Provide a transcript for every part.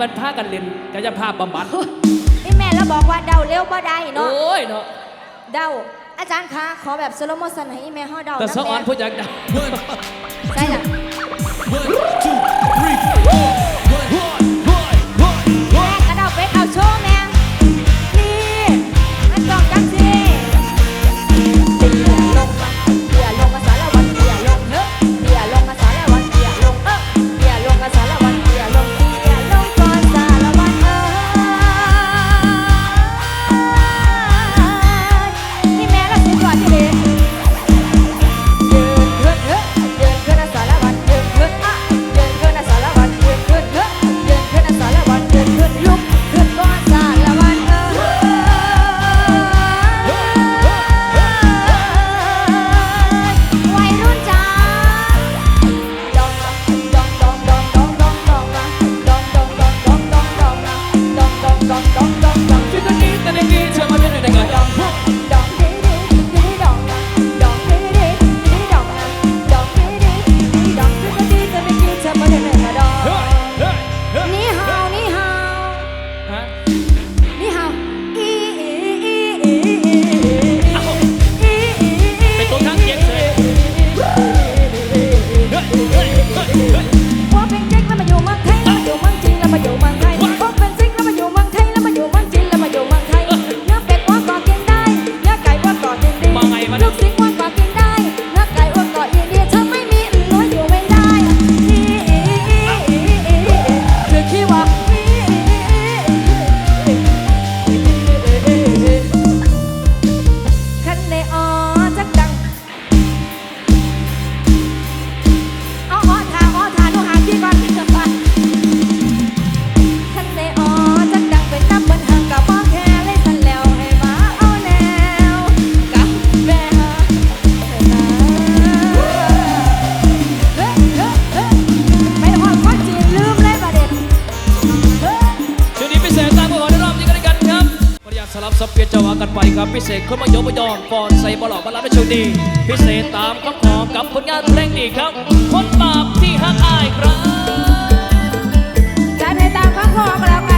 มันพากันเล่นกายภาพบำบัดพี่แม่แล้วบอกว่าเดาเร็วบ่ได้เนาะโอ้ยเนาะเดาอาจารย์คะขอแบบสโลโมชันให้แม่ห้อเดาแต่สะอ้อนพูดอยากเดาใช่จ้ะ ขอกับผลงานเพลงดีครับ คนบาปที่หักอายครับ จัดให้ตามข้อข้อกัแล้วกัน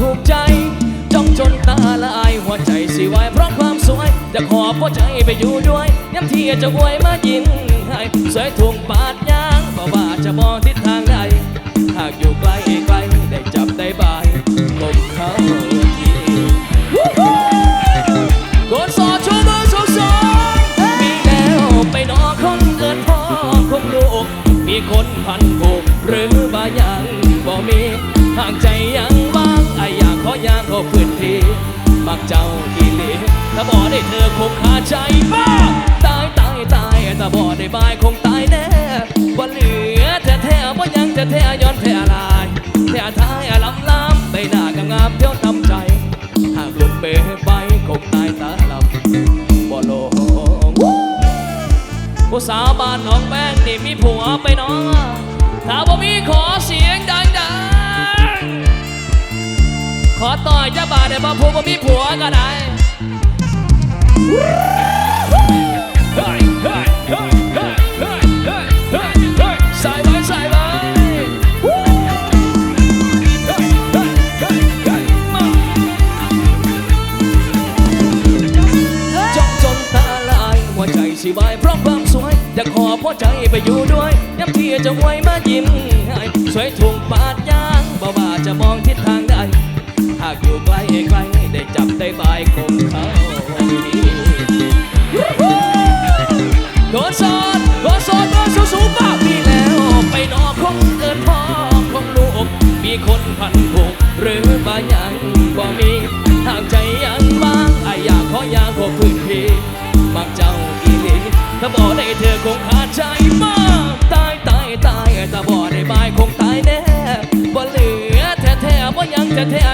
ถูกใจ จ้องจนตาละอายหัวใจสิวายเพราะความสวยจะขอพ่อใจไปอยู่ด้วยย้ำที่จะอวยมายิ่งให้สวยทวงปาดยางเพาะว่าจะมองทิศ เจ้าอีหลีถ้าบอกได้เธอคงคาใจบ้า ได้บ่ผัวบ่มีผัวก็ได้ใส่ไว้ใส่ไว้จ้องจนตาลายหัวใจสิบายเพราะความสวยอยากขอพ่อใจไปอยู่ด้วยย้ำเที่ยจะไวมายิ้มสวยถูกปาดยางบ่ว่จะมองทิศ Jeter.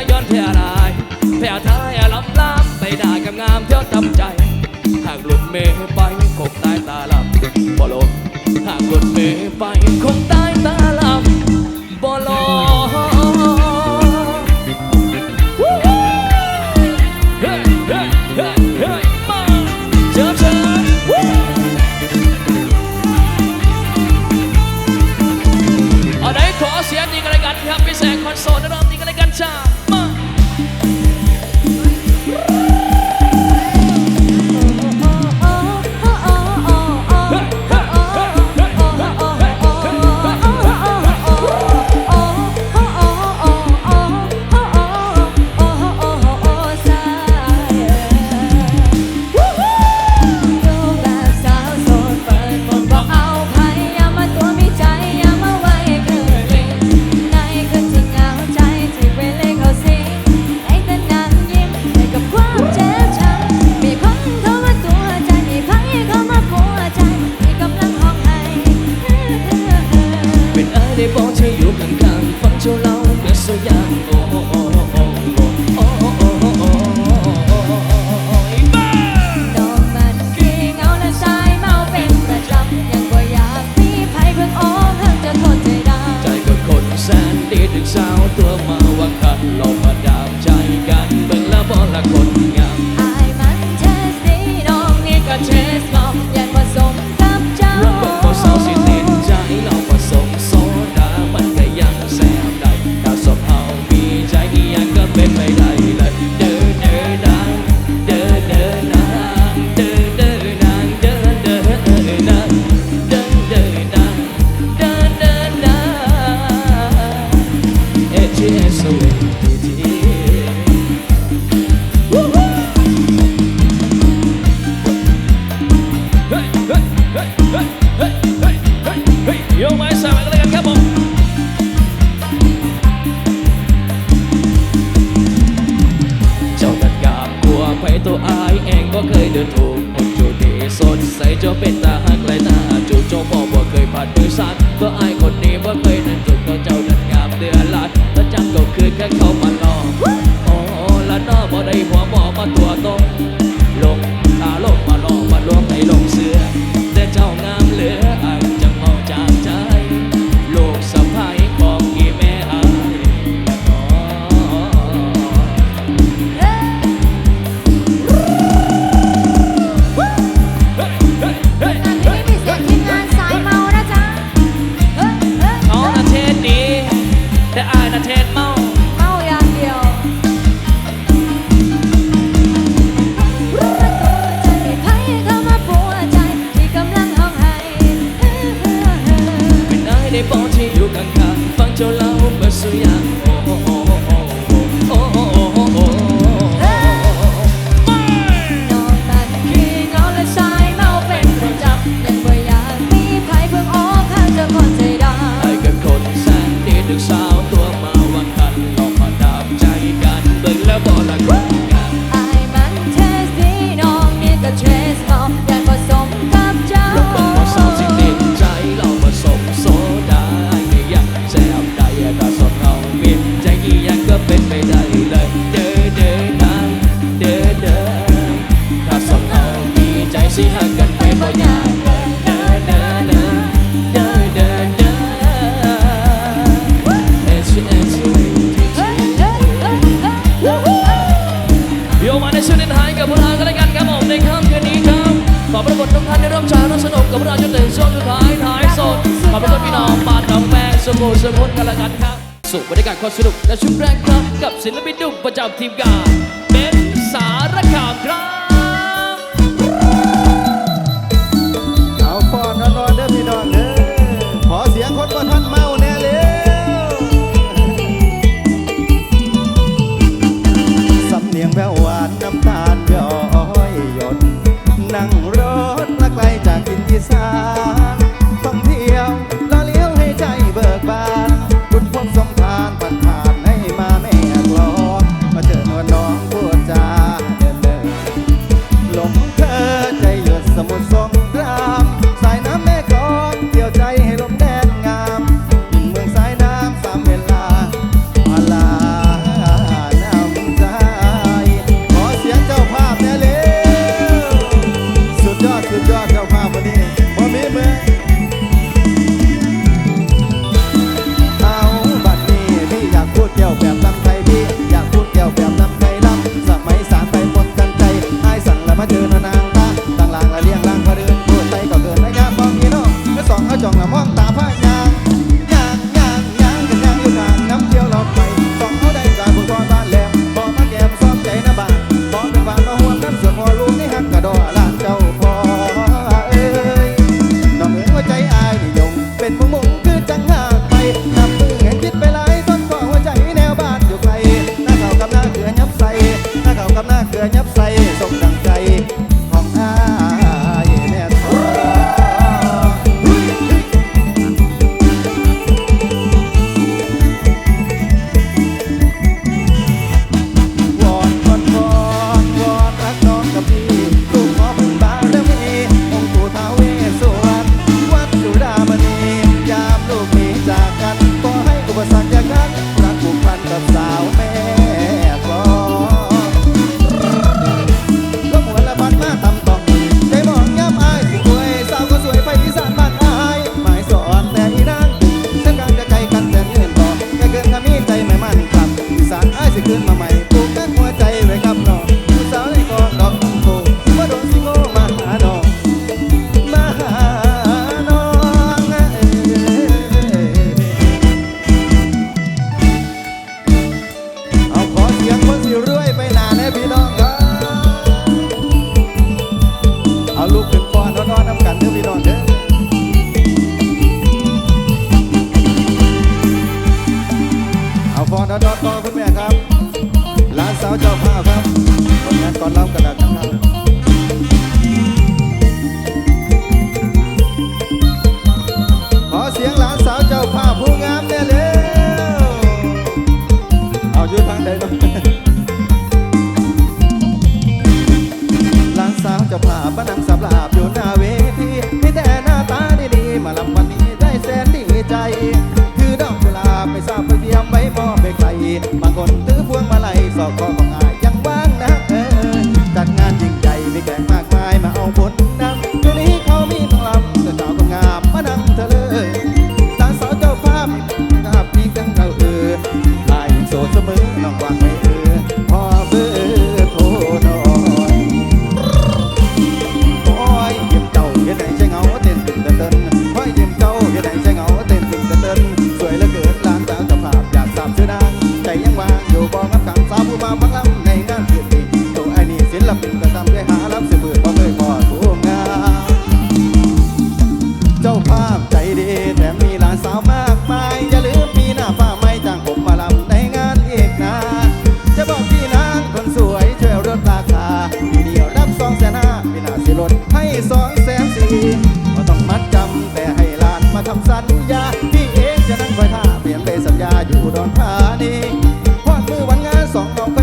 ันครับผมเจ้าตัดกาบกลัวไปตัวอายเองก็เคยเดินถูกผมจูดีสดใสเจ้าเป็นตาหักไรตาจูเจ้าบอกว่าเคยผ่านมือสั่ก็อายคนนี้ว่าเคยนั้นจุดก็เจ้านั้นงามเดือนลัดแล้วจำก็คือแค่เขามาลองโอ้และน้อบ่ได้หัวหมอมาตัวตรงลงตาลงมาลองมาลวงให้ลง โมสมดกันละกันครับสุขบรรยากาศความสนุกและชุดแรงครับ กับศิลปินดุ่มประจำทีมงานเป็นสารคามครับ ญาพี่เองจะนั่งคอยท่าเปลี่ยนเลยสัญญาอยู่ดอนธานีพอดมือวันงานสองน้องไป